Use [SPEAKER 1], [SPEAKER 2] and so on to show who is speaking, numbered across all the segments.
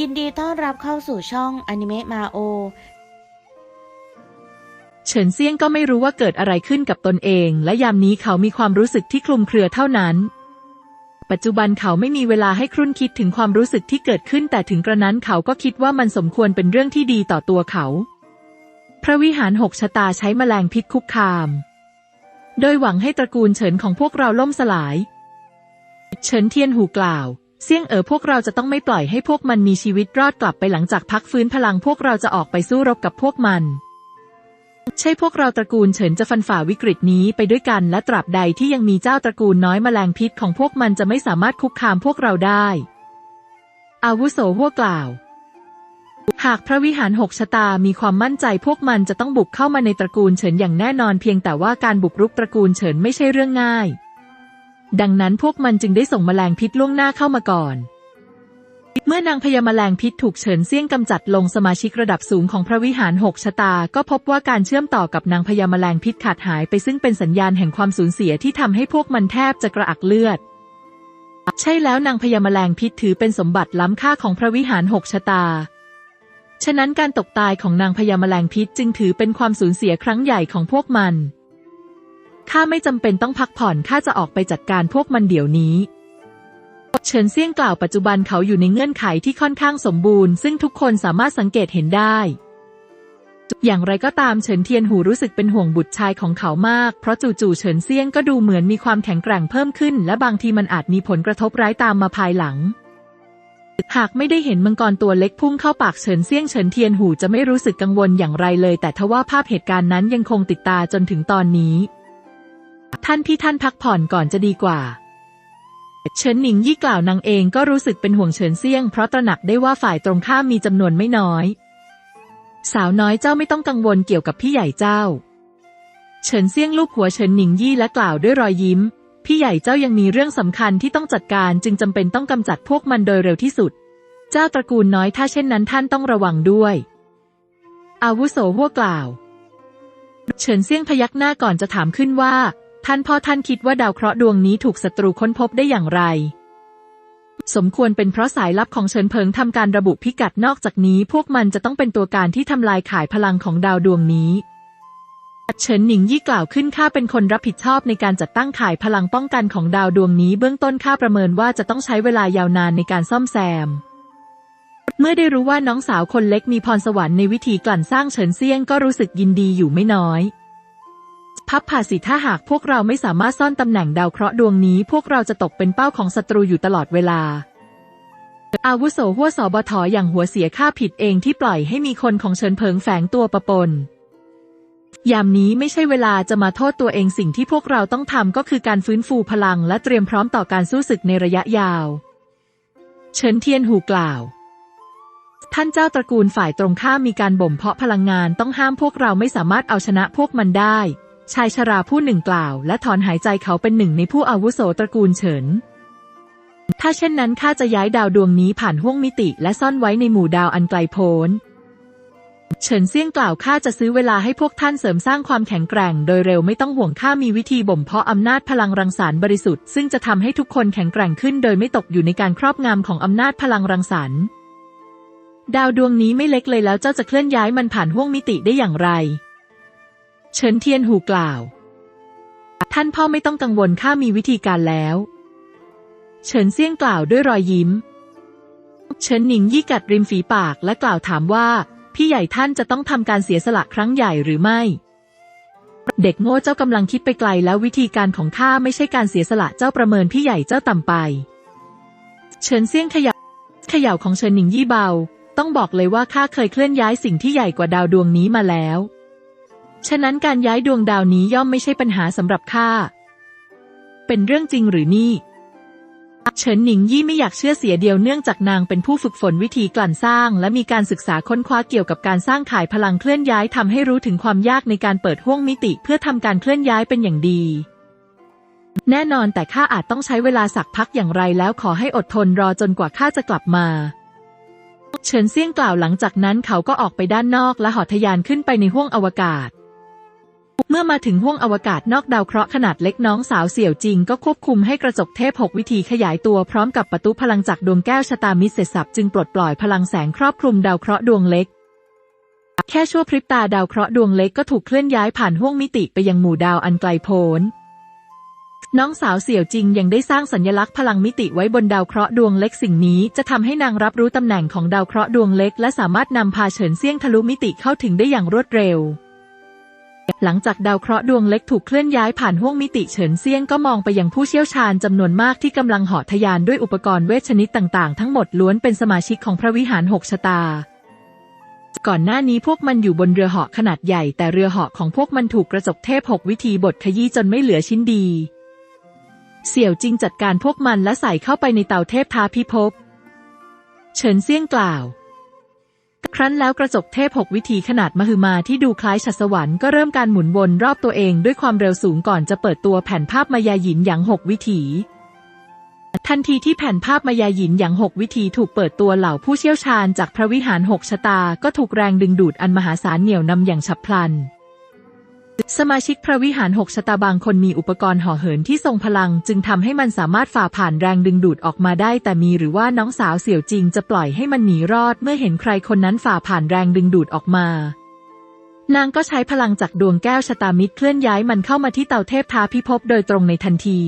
[SPEAKER 1] ยินดีต้อนรับเข้าสู่ช่องอนิเมะมาโอ
[SPEAKER 2] เฉินเซียงก็ไม่รู้ว่าเกิดอะไรขึ้นกับตนเอง และยามนี้เขามีความรู้สึกที่คลุมเครือเท่านั้น ปัจจุบันเขาไม่มีเวลาให้ครุ่นคิดถึงความรู้สึกที่เกิดขึ้น แต่ถึงกระนั้นเขาก็คิดว่ามันสมควรเป็นเรื่องที่ดีต่อตัวเขา พระวิหารหกชะตาใช้แมลงพิษคุกคาม โดยหวังให้ตระกูลเฉินของพวกเราล่มสลาย เฉินเทียนหูกล่าว เสี่ยงเอ๋อพวกเราจะต้องไม่ปล่อยให้พวกมันมีชีวิตรอดกลับไปหลังจากพักฟื้นพลังพวกเราจะออกไปสู้รบกับพวกมัน ใช่พวกเราตระกูลเฉินจะฟันฝ่าวิกฤตนี้ไปด้วยกันและตราบใดที่ยังมีเจ้าตระกูลน้อยแมลงพิษของพวกมันจะไม่สามารถคุกคามพวกเราได้ อาวุโสหัวกล่าว หากพระวิหารหกชะตามีความมั่นใจพวกมันจะต้องบุกเข้ามาในตระกูลเฉินอย่างแน่นอนเพียงแต่ว่าการบุกรุกตระกูลเฉินไม่ใช่เรื่องง่าย ดังนั้นพวกมันจึงได้ส่งแมลงพิษล่วงหน้าเข้ามาก่อน เมื่อนางพญาแมลงพิษถูกเฉินเซี่ยงกำจัดลงสมาชิกระดับสูงของพระวิหารหกชะตา ก็พบว่าการเชื่อมต่อกับนางพญาแมลงพิษขาดหายไปซึ่งเป็นสัญญาณแห่งความสูญเสียที่ทำให้พวกมันแทบจะกระอักเลือด ใช่แล้วนางพญาแมลงพิษถือเป็นสมบัติล้ำค่าของพระวิหารหกชะตาฉะนั้นการตกตายของนางพญาแมลงพิษจึงถือเป็นความสูญเสียครั้งใหญ่ของพวกมัน ข้าไม่จำเป็นต้องพักผ่อนข้าจะออกไปจัดการพวกมันเดี๋ยวนี้เฉินเซี่ยงกล่าวปัจจุบันเขาอยู่ในเงื่อนไขที่ค่อนข้างสมบูรณ์ ซึ่งทุกคนสามารถสังเกตเห็นได้ อย่างไรก็ตามเฉินเทียนหูรู้สึกเป็นห่วงบุตรชายของเขามาก เพราะจู่ๆเฉินเซี่ยงก็ดูเหมือนมีความแข็งแกร่งเพิ่มขึ้น และบางทีมันอาจมีผลกระทบร้ายตามมาภายหลัง หากไม่ได้เห็นมังกรตัวเล็กพุ่งเข้าปากเฉินเซี่ยงเฉินเทียนหูจะไม่รู้สึกกังวลอย่างไรเลย แต่ทว่าภาพเหตุการณ์นั้นยังคงติดตาจนถึงตอนนี้ ท่านพี่ท่านพักผ่อนก่อนจะดีกว่า เฉินหนิงยี่กล่าวนางเองก็รู้สึกเป็นห่วงเฉินเซี่ยง เพราะตระหนักได้ว่าฝ่ายตรงข้ามมีจำนวนไม่น้อย สาวน้อยเจ้าไม่ต้องกังวลเกี่ยวกับพี่ใหญ่เจ้า เฉินเซี่ยงลูกหัวเฉินหนิงยี่และกล่าวด้วยรอยยิ้ม พี่ใหญ่เจ้ายังมีเรื่องสำคัญที่ต้องจัดการจึงจำเป็นต้องกำจัดพวกมันโดยเร็วที่สุด เจ้าตระกูลน้อยถ้าเช่นนั้นท่านต้องระวังด้วย อาวุโสหัวกล่าว เฉินเซี่ยงพยักหน้าก่อนจะถามขึ้นว่า ท่านพ่อท่านคิดว่าดาวเคราะห์ดวงนี้ถูกศัตรูค้นพบได้อย่างไร สมควรเป็นเพราะสายลับของเฉินเพิงทำการระบุพิกัดนอกจากนี้ พวกมันจะต้องเป็นตัวการที่ทำลายขายพลังของดาวดวงนี้เฉินหนิงยี่กล่าวขึ้นข้าเป็นคนรับผิดชอบในการจัดตั้งข่ายพลังป้องกันของดาวดวงนี้เบื้องต้นข้าประเมินว่าจะต้องใช้เวลายาวนานในการซ่อมแซม เมื่อได้รู้ว่าน้องสาวคนเล็กมีพรสวรรค์ในวิธีกลั่นสร้างเฉินเซี่ยงก็รู้สึกยินดีอยู่ไม่น้อย พับผ่าสิถ้าหากพวกเราไม่สามารถซ่อนตำแหน่งดาวเคราะห์ดวงนี้ พวกเราจะตกเป็นเป้าของศัตรูอยู่ตลอดเวลา อาวุโสหัวสอบทอย่างหัวเสียข้าผิดเองที่ปล่อยให้มีคนของเฉินเพิงแฝงตัวประปน ยามนี้ไม่ใช่เวลาจะมาโทษตัวเองสิ่งที่พวกเราต้องทำก็คือการฟื้นฟูพลังและเตรียมพร้อมต่อการสู้ศึกในระยะยาว เฉินเทียนหูกล่าวท่านเจ้าตระกูลฝ่ายตรงข้ามมีการบ่มเพาะพลังงานต้องห้ามพวกเราไม่สามารถเอาชนะพวกมันได้ ชายชราผู้หนึ่งกล่าว และถอนหายใจเขาเป็นหนึ่งในผู้อาวุโสตระกูลเฉิน ถ้าเช่นนั้นข้าจะย้ายดาวดวงนี้ผ่านห้วงมิติและซ่อนไว้ในหมู่ดาวอันไกลโพ้น เฉินเซี่ยงกล่าวข้าจะซื้อเวลาให้พวกท่านเสริมสร้างความแข็งแกร่ง โดยเร็วไม่ต้องห่วงข้ามีวิธีบ่มเพาะอำนาจพลังรังสรรค์บริสุทธิ์ซึ่งจะทำให้ทุกคนแข็งแกร่งขึ้น โดยไม่ตกอยู่ในการครอบงำของอำนาจพลังรังสรรค์ ดาวดวงนี้ไม่เล็กเลยแล้วเจ้าจะเคลื่อนย้ายมันผ่านห้วงมิติได้อย่างไร เฉินเทียนหูกล่าว ท่านพ่อไม่ต้องกังวลข้ามีวิธีการแล้ว เฉินเซี่ยงกล่าวด้วยรอยยิ้ม เฉินหนิงยี่กัดริมฝีปากและกล่าวถามว่า พี่ใหญ่ท่านจะต้องทำการเสียสละครั้งใหญ่หรือไม่ เด็กโง่เจ้ากำลังคิดไปไกลแล้ววิธีการของข้าไม่ใช่การเสียสละเจ้าประเมินพี่ใหญ่เจ้าต่ำไป เฉินเซี่ยงขยับเขย่าของเฉินหนิงยี่เบา ต้องบอกเลยว่าข้าเคยเคลื่อนย้ายสิ่งที่ใหญ่กว่าดาวดวงนี้มาแล้ว ฉะนั้นการย้ายดวงดาวนี้ย่อมไม่ใช่ปัญหาสำหรับข้า เป็นเรื่องจริงหรือนี่ เฉินหนิงยี่ไม่อยากเชื่อเสียเดียวเนื่องจากนางเป็นผู้ฝึกฝนวิธีกลั่นสร้าง และมีการศึกษาค้นคว้าเกี่ยวกับการสร้างข่ายพลังเคลื่อนย้ายทำให้รู้ถึงความยากในการเปิดห้วงมิติเพื่อทำการเคลื่อนย้ายเป็นอย่างดี แน่นอนแต่ข้าอาจต้องใช้เวลาสักพักอย่างไรแล้วขอให้อดทนรอจนกว่าข้าจะกลับมาเฉินเซี่ยงกล่าวหลังจากนั้นเขาก็ออกไปด้านนอกและหอทะยานขึ้นไปในห้วงอวกาศ เมื่อมาถึงห้วงอวกาศนอกดาวเคราะห์ขนาดเล็กน้องสาวเสี่ยวจิงก็ควบคุมให้กระจกเทพหกวิธีขยายตัวพร้อมกับประตูพลังจากดวงแก้วชะตามิเสร็จสับจึงปลดปล่อยพลังแสงครอบคลุมดาวเคราะห์ดวงเล็ก แค่ชั่วพริบตาดาวเคราะห์ดวงเล็กก็ถูกเคลื่อนย้ายผ่านห้วงมิติไปยังหมู่ดาวอันไกลโพ้นน้องสาวเสี่ยวจิงยังได้สร้างสัญลักษณ์พลังมิติไว้บนดาวเคราะห์ดวงเล็กสิ่งนี้จะทำให้นางรับรู้ตำแหน่งของดาวเคราะห์ดวงเล็ก และสามารถนำพาเฉินเซี่ยงทะลุมิติเข้าถึงได้อย่างรวดเร็ว หลังจากดาวเคราะห์ดวงเล็กถูกเคลื่อนย้ายผ่านห้วงมิติเฉินเซียงก็มองไปยังผู้เชี่ยวชาญจำนวนมากที่กำลังเหาะทะยานด้วยอุปกรณ์เวชชนิดต่างๆ ทั้งหมดล้วนเป็นสมาชิกของพระวิหารหกชะตา ก่อนหน้านี้พวกมันอยู่บนเรือเหาะขนาดใหญ่แต่เรือเหาะของพวกมันถูกกระจกเทพหกวิธีบดขยี้จนไม่เหลือชิ้นดี เสี่ยวจิงจัดการพวกมันและใส่เข้าไปในเตาเทพท้าพิภพเฉินเซียงกล่าว ครั้นแล้วกระจกเทพหกวิธีขนาดมหึมาที่ดูคล้ายฉัตรสวรรค์ก็เริ่มการหมุนวนรอบตัวเองด้วยความเร็วสูงก่อนจะเปิดตัวแผ่นภาพมายาหยินหยางหกวิถี ทันทีที่แผ่นภาพมายาหยินหยางหกวิธีถูกเปิดตัวเหล่าผู้เชี่ยวชาญจากพระวิหารหกชะตา ก็ถูกแรงดึงดูดอันมหาศาลเหนี่ยวนำอย่างฉับพลัน สมาชิกพระวิหารหกชะตาบางคนมีอุปกรณ์ห่อเหินที่ทรงพลัง จึงทำให้มันสามารถฝ่าผ่านแรงดึงดูดออกมาได้ แต่มีหรือว่าน้องสาวเสี่ยวจริงจะปล่อยให้มันหนีรอด เมื่อเห็นใครคนนั้นฝ่าผ่านแรงดึงดูดออกมานางก็ใช้พลังจากดวงแก้วชะตามิตรเคลื่อนย้ายมันเข้ามาที่เตาเทพท้าพิภพโดยตรงในทันที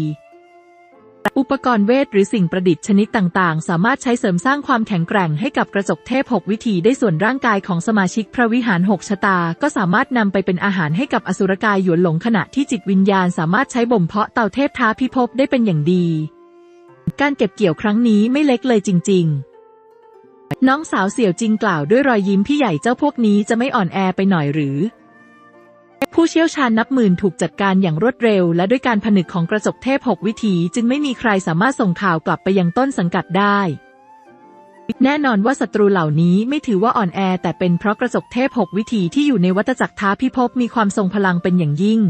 [SPEAKER 2] อุปกรณ์เวทหรือสิ่งประดิษฐ์ชนิดต่างๆ สามารถใช้เสริมสร้างความแข็งแกร่งให้กับกระจกเทพหกวิธีได้ส่วนร่างกายของสมาชิกพระวิหารหกชะตา ก็สามารถนำไปเป็นอาหารให้กับอสุรกายหยวนหลงขณะที่จิตวิญญาณสามารถใช้บ่มเพาะเตาเทพท้าพิภพได้เป็นอย่างดี การเก็บเกี่ยวครั้งนี้ไม่เล็กเลยจริง ๆน้องสาวเสี่ยวจริงกล่าวด้วยรอยยิ้มพี่ใหญ่เจ้าพวกนี้จะไม่อ่อนแอไปหน่อยหรือ ผู้เชี่ยวชาญนับหมื่นถูกจัดการอย่างรวดเร็ว และด้วยการผนึกของกระจกเทพหกวิถีจึงไม่มีใครสามารถส่งข่าวกลับไปยังต้นสังกัดได้ แน่นอนว่าศัตรูเหล่านี้ไม่ถือว่าอ่อนแอ แต่เป็นเพราะกระจกเทพหกวิถีที่อยู่ในวัฏจักรท้าพิภพมีความทรงพลังเป็นอย่างยิ่ง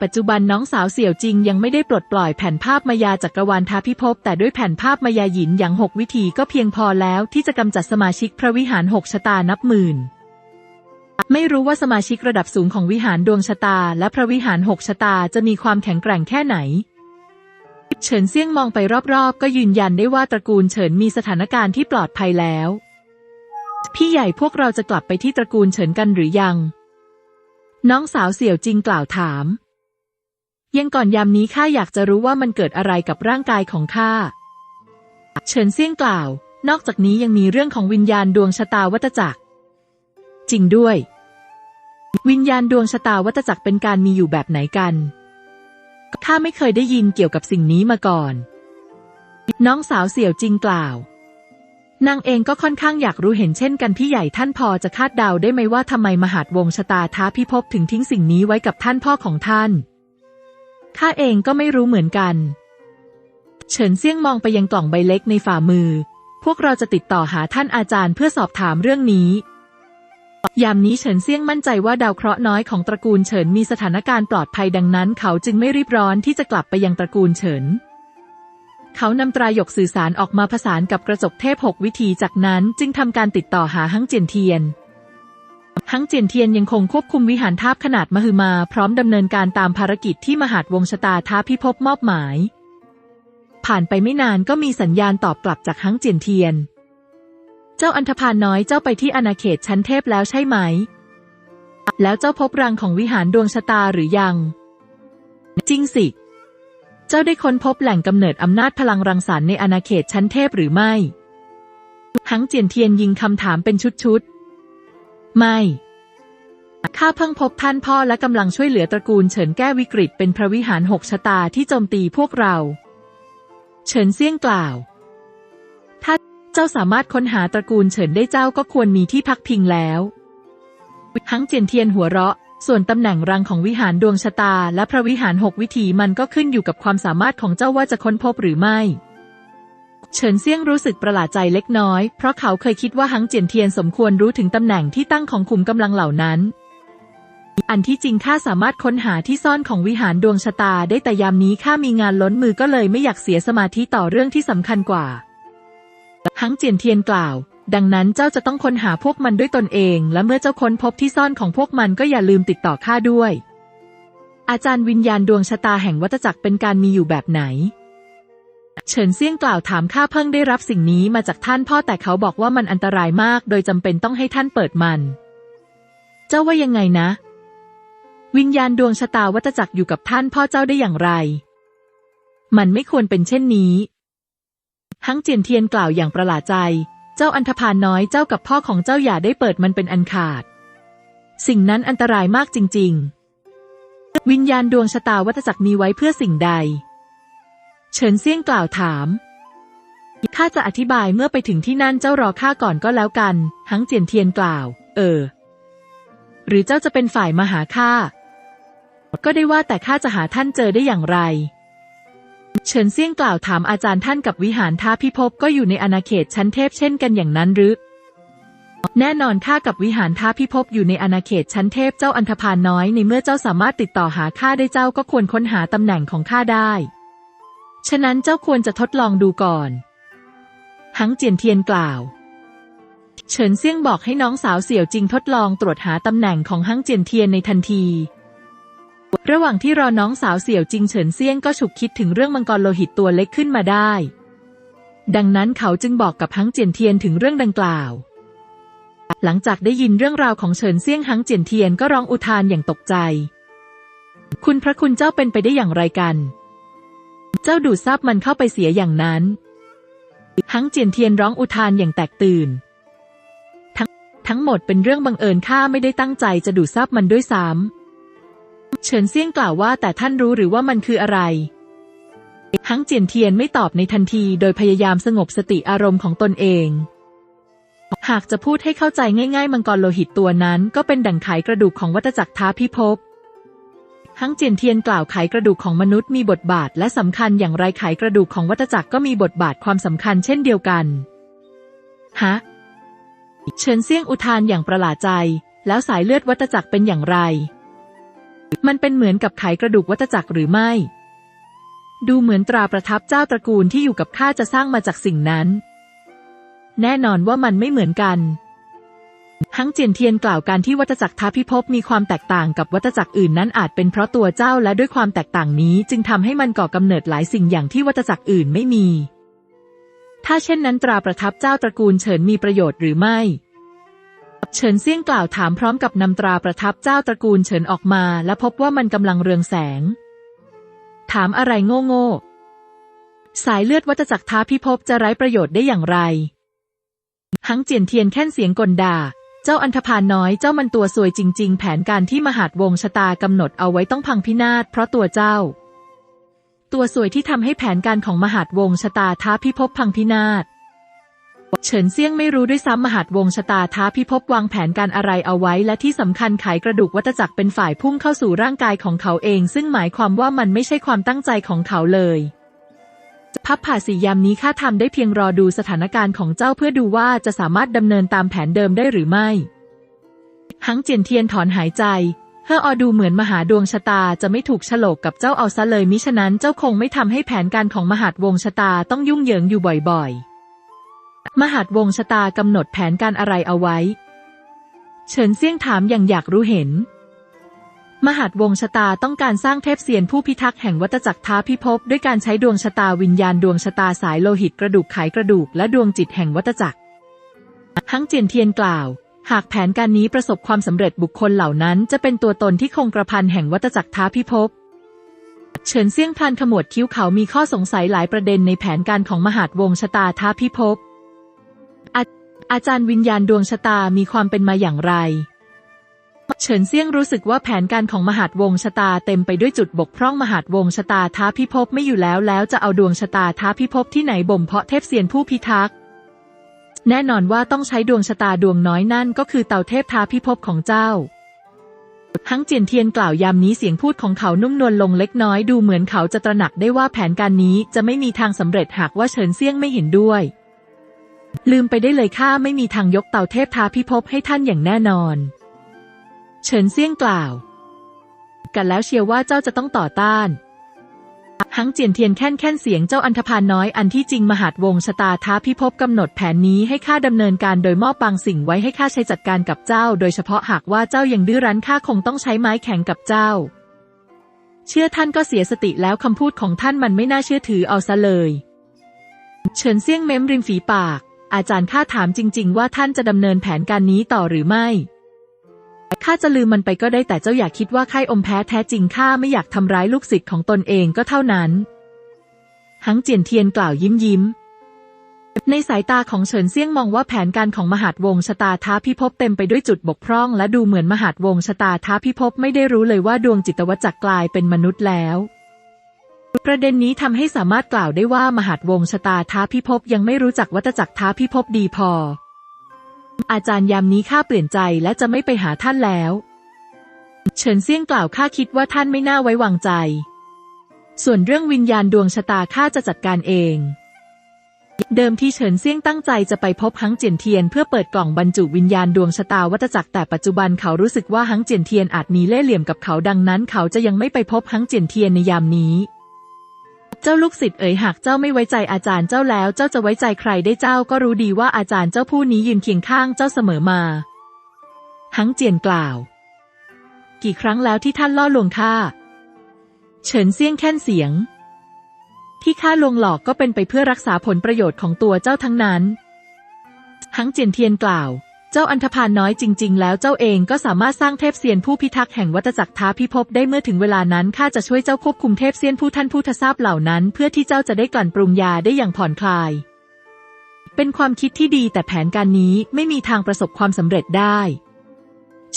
[SPEAKER 2] ปัจจุบันน้องสาวเสี่ยวจริงยังไม่ได้ปลดปล่อยแผ่นภาพมายาจักรวาลท้าพิภพแต่ด้วยแผ่นภาพมายาหยินอย่างหกวิธีก็เพียงพอแล้วที่จะกำจัดสมาชิกพระวิหารหกชะตานับหมื่น ไม่รู้ว่าสมาชิกระดับสูงของวิหารดวงชะตา และพระวิหารหกชะตาจะมีความแข็งแกร่งแค่ไหน เฉินเซี่ยงมองไปรอบๆ ก็ยืนยันได้ว่าตระกูลเฉินมีสถานการณ์ที่ปลอดภัยแล้ว พี่ใหญ่พวกเราจะกลับไปที่ตระกูลเฉินกันหรือยัง น้องสาวเสี่ยวจริงกล่าวถาม ยังก่อนยามนี้ข้าอยากจะรู้ว่ามันเกิดอะไรกับร่างกายของข้า เฉินเซี่ยงกล่าว นอกจากนี้ยังมีเรื่องของวิญญาณดวงชะตาวัตจักร จริงด้วย วิญญาณดวงชะตาวัตจักรเป็นการมีอยู่แบบไหนกันข้าไม่เคยได้ยินเกี่ยวกับสิ่งนี้มาก่อน น้องสาวเสี่ยวจริงกล่าวนางเองก็ค่อนข้างอยากรู้เห็นเช่นกันพี่ใหญ่ท่านพอจะคาดเดาได้ไหมว่าทำไมมหาดวงชะตาท้าพิภพถึงทิ้งสิ่งนี้ไว้กับท่านพ่อของท่านข้าเองก็ไม่รู้เหมือนกัน เฉินเซี่ยงมองไปยังกล่องใบเล็กในฝ่ามือ พวกเราจะติดต่อหาท่านอาจารย์เพื่อสอบถามเรื่องนี้ ยามนี้เฉินเซี่ยงมั่นใจว่าดาวเคราะห์น้อยของตระกูลเฉินมีสถานการณ์ปลอดภัยดังนั้น เขาจึงไม่รีบร้อนที่จะกลับไปยังตระกูลเฉิน เขานำตรายกสื่อสารออกมาผสานกับกระจกเทพหกวิธีจากนั้นจึงทำการติดต่อหาฮังเจียนเทียนฮังเจียนเทียนยังคงควบคุมวิหารทาบขนาดมหึมา พร้อมดำเนินการตามภารกิจที่มหาดวงชะตาท้าพิภพมอบหมาย ผ่านไปไม่นานก็มีสัญญาณตอบกลับจากฮังเจียนเทียน เจ้าอันธพาลน้อยเจ้าไปที่อาณาเขตชั้นเทพแล้วใช่ไหม แล้วเจ้าพบรังของวิหารดวงชะตาหรือยัง จริงสิ เจ้าได้ค้นพบแหล่งกำเนิดอำนาจพลังรังสรรค์ในอาณาเขตชั้นเทพหรือไม่ หังเจียนเทียนยิงคำถามเป็นชุดๆ ไม่ ข้าเพิ่งพบท่านพ่อและกำลังช่วยเหลือตระกูลเฉินแก้วิกฤตเป็นพระวิหารหกชะตาที่โจมตีพวกเรา เฉินเซี่ยงกล่าว ถ้า เจ้าสามารถค้นหาตระกูลเฉินได้เจ้าก็ควรมีที่พักพิงแล้วหังเจียนเทียนหัวเราะ ส่วนตำแหน่งรังของวิหารดวงชะตา และพระวิหารหกวิถีมันก็ขึ้นอยู่กับความสามารถของเจ้าว่าจะค้นพบหรือไม่เฉินเซี่ยงรู้สึกประหลาดใจเล็กน้อย เพราะเขาเคยคิดว่าหังเจียนเทียนสมควรรู้ถึงตำแหน่งที่ตั้งของขุมกำลังเหล่านั้น อันที่จริงข้าสามารถค้นหาที่ซ่อนของวิหารดวงชะตาได้แต่ยามนี้ข้ามีงานล้นมือก็เลยไม่อยากเสียสมาธิต่อเรื่องที่สำคัญกว่า หังเจียนเทียนกล่าว ดังนั้นเจ้าจะต้องค้นหาพวกมันด้วยตนเอง และเมื่อเจ้าค้นพบที่ซ่อนของพวกมันก็อย่าลืมติดต่อข้าด้วย อาจารย์วิญญาณดวงชะตาแห่งวัฏจักรเป็นการมีอยู่แบบไหน เฉินเซี่ยงกล่าวถามข้าเพิ่งได้รับสิ่งนี้มาจากท่านพ่อแต่เขาบอกว่ามันอันตรายมาก โดยจำเป็นต้องให้ท่านเปิดมัน เจ้าว่ายังไงนะ วิญญาณดวงชะตาวัฏจักรอยู่กับท่านพ่อเจ้าได้อย่างไร มันไม่ควรเป็นเช่นนี้ ฮังเจียนเทียนกล่าวอย่างประหลาดใจ เจ้าอันธพาลน้อยเจ้ากับพ่อของเจ้าอย่าได้เปิดมันเป็นอันขาด สิ่งนั้นอันตรายมากจริง ๆ วิญญาณดวงชะตาวัฏจักรมีไว้เพื่อสิ่งใด เฉินเซี่ยงกล่าวถาม ข้าจะอธิบายเมื่อไปถึงที่นั่นเจ้ารอข้าก่อนก็แล้วกัน ฮังเจียนเทียนกล่าว เออ หรือเจ้าจะเป็นฝ่ายมาหาข้า ก็ได้ว่าแต่ข้าจะหาท่านเจอได้อย่างไร เฉินเซี่ยงกล่าวถามอาจารย์ท่านกับวิหารท้าพิภพก็อยู่ในอาณาเขตชั้นเทพเช่นกันอย่างนั้นหรือ แน่นอนข้ากับวิหารท้าพิภพอยู่ในอาณาเขตชั้นเทพเจ้าอันธพาลน้อยในเมื่อเจ้าสามารถติดต่อหาข้าได้เจ้าก็ควรค้นหาตำแหน่งของข้าได้ ฉะนั้นเจ้าควรจะทดลองดูก่อน หังเจียนเทียนกล่าว เฉินเซี่ยงบอกให้น้องสาวเสี่ยวจริงทดลองตรวจหาตำแหน่งของฮังเจียนเทียนในทันที ระหว่างที่รอน้องสาวเสี่ยวจิงเฉินเซี่ยงก็ฉุกคิดถึงเรื่องมังกรโลหิตตัวเล็กขึ้นมาได้ ดังนั้นเขาจึงบอกกับฮังเจียนเทียนถึงเรื่องดังกล่าว หลังจากได้ยินเรื่องราวของเฉินเซี่ยงฮังเจียนเทียนก็ร้องอุทานอย่างตกใจ คุณพระคุณเจ้าเป็นไปได้อย่างไรกัน เจ้าดูดซับมันเข้าไปเสียอย่างนั้นฮังเจียนเทียนร้องอุทานอย่างแตกตื่น ทั้งทั้งหมดเป็นเรื่องบังเอิญข้าไม่ได้ตั้งใจจะดูดซับมันด้วยซ้ำ เฉินเซี่ยงกล่าวว่าแต่ท่านรู้หรือว่ามันคืออะไรฮังเจียนเทียนไม่ตอบในทันทีโดยพยายามสงบสติอารมณ์ของตนเอง หากจะพูดให้เข้าใจง่าย ๆ มังกรโลหิตตัวนั้นก็เป็นดั่งไขกระดูกของวัฏจักรท้าพิภพฮังเจียนเทียนกล่าวไขกระดูกของมนุษย์มีบทบาทและสำคัญอย่างไรไขกระดูกของวัฏจักรก็มีบทบาทความสำคัญเช่นเดียวกัน ฮะ เฉินเซี่ยงอุทานอย่างประหลาดใจ แล้วสายเลือดวัฏจักรเป็นอย่างไร มันเป็นเหมือนกับไขกระดูกวัฏจักรหรือไม่ ดูเหมือนตราประทับเจ้าตระกูลที่อยู่กับข้าจะสร้างมาจากสิ่งนั้น แน่นอนว่ามันไม่เหมือนกันฮังเจียนเทียนกล่าวการที่วัฏจักรท้าพิภพมีความแตกต่างกับวัฏจักรอื่นนั้นอาจเป็นเพราะตัวเจ้าและด้วยความแตกต่างนี้ จึงทำให้มันก่อกำเนิดหลายสิ่งอย่างที่วัฏจักรอื่นไม่มี ถ้าเช่นนั้นตราประทับเจ้าตระกูลเฉินมีประโยชน์หรือไม่ เฉินเซี่ยงกล่าวถามพร้อมกับนำตราประทับเจ้าตระกูลเฉินออกมา และพบว่ามันกำลังเรืองแสง ถามอะไรโง่โง่ๆสายเลือดวัฏจักรท้าพิภพจะไร้ประโยชน์ได้อย่างไรฮังเจียนเทียนแค่นเสียงกลด่า เจ้าอันธพาลน้อยเจ้ามันตัวสวยจริง ๆ แผนการที่มหาดวงชะตากำหนดเอาไว้ต้องพังพินาศเพราะตัวเจ้า ตัวสวยที่ทำให้แผนการของมหาดวงชะตาท้าพิภพพังพินาศ เฉินเซี่ยงไม่รู้ด้วยซ้ำมหาดวงชะตาท้าพิภพวางแผนการอะไรเอาไว้ และที่สำคัญไขกระดูกวัฏจักรเป็นฝ่ายพุ่งเข้าสู่ร่างกายของเขาเอง ซึ่งหมายความว่ามันไม่ใช่ความตั้งใจของเขาเลยพับผ่าสียามนี้ข้าทำได้เพียงรอดูสถานการณ์ของเจ้าเพื่อดูว่าจะสามารถดำเนินตามแผนเดิมได้หรือไม่ หังเจียนเทียนถอนหายใจเฮออดูเหมือนมหาดวงชะตาจะไม่ถูกฉลกกับเจ้าเอาซะเลยมิฉะนั้นเจ้าคงไม่ทำให้แผนการของมหาดวงชะตาต้องยุ่งเหยิงอยู่บ่อยๆ มหาดวงชะตากำหนดแผนการอะไรเอาไว้ เฉินเซี่ยงถามอย่างอยากรู้เห็น มหาดวงชะตาต้องการสร้างเทพเซียนผู้พิทักษ์แห่งวัฏจักรท้าพิภพด้วยการใช้ดวงชะตาวิญญาณดวงชะตาสายโลหิตกระดูกไขกระดูกและดวงจิตแห่งวัฏจักรฮังเจียนเทียนกล่าว หากแผนการนี้ประสบความสำเร็จบุคคลเหล่านั้นจะเป็นตัวตนที่คงกระพันแห่งวัฏจักรท้าพิภพเฉินเซี่ยงพลันขมวดคิ้วเขามีข้อสงสัยหลายประเด็นในแผนการของมหาดวงชะตาท้าพิภพ อาจารย์วิญญาณดวงชะตามีความเป็นมาอย่างไร เฉินเซี่ยงรู้สึกว่าแผนการของมหาดวงชะตาเต็มไปด้วยจุดบกพร่องมหาดวงชะตาท้าพิภพไม่อยู่แล้วแล้วจะเอาดวงชะตาท้าพิภพที่ไหนบ่มเพาะเทพเซียนผู้พิทักษ์แน่นอนว่าต้องใช้ดวงชะตาดวงน้อยนั่นก็คือเต่าเทพท้าพิภพของเจ้าฮังเจียนเทียนกล่าวยามนี้เสียงพูดของเขานุ่มนวลลงเล็กน้อยดูเหมือนเขาจะตระหนักได้ว่าแผนการนี้จะไม่มีทางสำเร็จหากว่าเฉินเซี่ยงไม่เห็นด้วย ลืมไปได้เลยข้าไม่มีทางยกเต่าเทพท้าพิภพให้ท่านอย่างแน่นอน เฉินเซี่ยงกล่าว กันแล้วเชียวว่าเจ้าจะต้องต่อต้าน หังเจียนเทียนแค่นแค่นเสียงเจ้าอันธพาลน้อยอันที่จริงมหาดวงชะตาท้าพิภพกำหนดแผนนี้ให้ข้าดำเนินการโดยมอบบางสิ่งไว้ให้ข้าใช้จัดการกับเจ้า โดยเฉพาะหากว่าเจ้ายังดื้อรั้นข้าคงต้องใช้ไม้แข็งกับเจ้า เชื่อท่านก็เสียสติแล้วคำพูดของท่านมันไม่น่าเชื่อถือเอาซะเลย เฉินเซี่ยงเม้มริมฝีปาก อาจารย์ข้าถามจริง ๆ ว่าท่านจะดำเนินแผนการนี้ต่อหรือไม่ข้าจะลืมมันไปก็ได้แต่เจ้าอยากคิดว่าข้าอมแพ้แท้จริงข้าไม่อยากทำร้ายลูกศิษย์ของตนเองก็เท่านั้น หังเจียนเทียนกล่าวยิ้มยิ้ม ในสายตาของเฉินเซี่ยงมองว่าแผนการของมหาดวงชะตาท้าพิภพเต็มไปด้วยจุดบกพร่อง และดูเหมือนมหาดวงชะตาท้าพิภพไม่ได้รู้เลยว่าดวงจิตวัจจักรกลายเป็นมนุษย์แล้ว ประเด็นนี้ทำให้สามารถกล่าวได้ว่ามหาดวงชะตาท้าพิภพยังไม่รู้จักวัตจักรท้าพิภพดีพอ อาจารย์ยามนี้ข้าเปลี่ยนใจและจะไม่ไปหาท่านแล้ว เฉินเซี่ยงกล่าวข้าคิดว่าท่านไม่น่าไว้วางใจ ส่วนเรื่องวิญญาณดวงชะตาข้าจะจัดการเอง เดิมที่เฉินเซี่ยงตั้งใจจะไปพบฮังเจียนเทียนเพื่อเปิดกล่องบรรจุวิญญาณดวงชะตาวัตจักรแต่ปัจจุบันเขารู้สึกว่าฮังเจียนเทียนอาจมีเล่ห์เหลี่ยมกับเขาดังนั้น เขาจะยังไม่ไปพบฮังเจียนเทียนในยามนี้ เจ้าลูกศิษย์เอ๋ยหากเจ้าไม่ไว้ใจอาจารย์เจ้าแล้ว เจ้าจะไว้ใจใครได้เจ้าก็รู้ดีว่าอาจารย์เจ้าผู้นี้ยืนเคียงข้างเจ้าเสมอมาฮังเจียนกล่าว กี่ครั้งแล้วที่ท่านล่อลวงข้าเฉินเซี่ยงแค่นเสียง ที่ข้าลวงหลอกก็เป็นไปเพื่อรักษาผลประโยชน์ของตัวเจ้าทั้งนั้นหังเจียนเทียนกล่าว เจ้าอันธพาลน้อยจริง ๆ แล้วเจ้าเองก็สามารถสร้างเทพเซียนผู้พิทักษ์แห่งวัตจักรท้าพิภพได้เมื่อถึงเวลานั้นข้าจะช่วยเจ้าควบคุมเทพเซียนผู้ท่านผู้ทราบเหล่านั้น เพื่อที่เจ้าจะได้กลั่นปรุงยาได้อย่างผ่อนคลาย เป็นความคิดที่ดีแต่แผนการนี้ไม่มีทางประสบความสำเร็จได้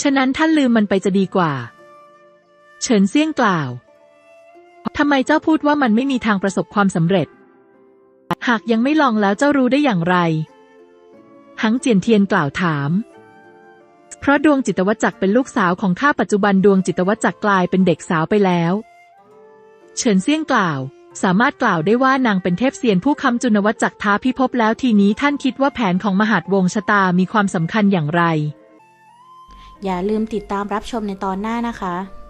[SPEAKER 2] ฉะนั้นท่านลืมมันไปจะดีกว่า เฉินเซี่ยงกล่าวทำไมเจ้าพูดว่ามันไม่มีทางประสบความสำเร็จ หากยังไม่ลองแล้วเจ้ารู้ได้อย่างไร หังเจียนเทียนกล่าวถาม เพราะดวงจิตวัจจักรเป็นลูกสาวของข้าปัจจุบันดวงจิตวัจจักรกลายเป็นเด็กสาวไปแล้ว เฉินเซี่ยงกล่าว สามารถกล่าวได้ว่านางเป็นเทพเซียนผู้คำจุนวัจจักท้าพิภพแล้วทีนี้ท่านคิดว่าแผนของมหาดวงชะตามีความสำคัญอย่างไร
[SPEAKER 1] อย่าลืมติดตามรับชมในตอนหน้านะคะ